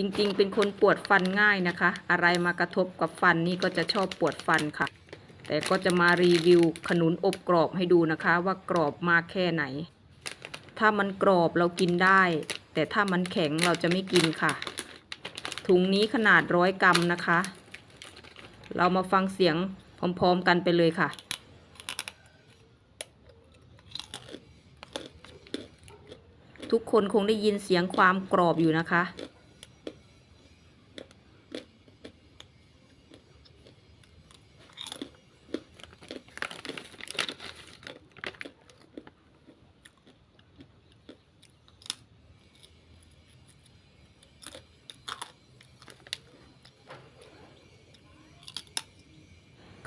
จริงๆ เป็นคนปวดฟันง่ายนะคะ อะไรมากระทบกับฟันนี่ก็จะชอบปวดฟันค่ะ แต่ก็จะมารีวิวขนุนอบกรอบให้ดูนะคะ ว่ากรอบมากแค่ไหน ถ้ามันกรอบเรากินได้ แต่ถ้ามันแข็งเราจะไม่กินค่ะ ถุงนี้ขนาดร้อยกรัมนะคะ เรามาฟังเสียงพร้อมๆกันไปเลยค่ะทุกคนคงได้ยินเสียงความกรอบอยู่นะคะ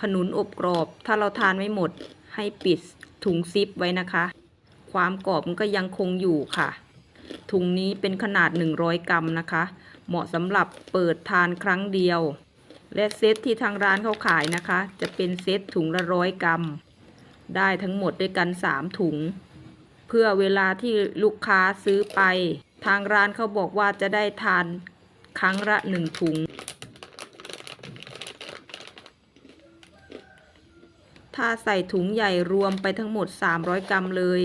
ขนุนอบกรอบ ถ้าเราทานไม่หมดให้ปิดถุงซิปไว้นะคะ ความกรอบมันก็ยังคงอยู่ค่ะ ถุงนี้เป็นขนาด 100 กรัมนะคะ เหมาะสำหรับเปิดทานครั้งเดียว และเซตที่ทางร้านเขาขายนะคะ จะเป็นเซตถุงละร้อยกรัม ได้ทั้งหมดด้วยกัน 3 ถุง เพื่อเวลาที่ลูกค้าซื้อไป ทางร้านเขาบอกว่าจะได้ทานครั้งละหนึ่งถุง ถ้าใส่ถุงใหญ่รวมไปทั้งหมด 300 กรัมเลย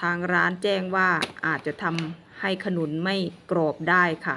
ทางร้านแจ้งว่าอาจจะทำให้ขนุนไม่กรอบได้ค่ะ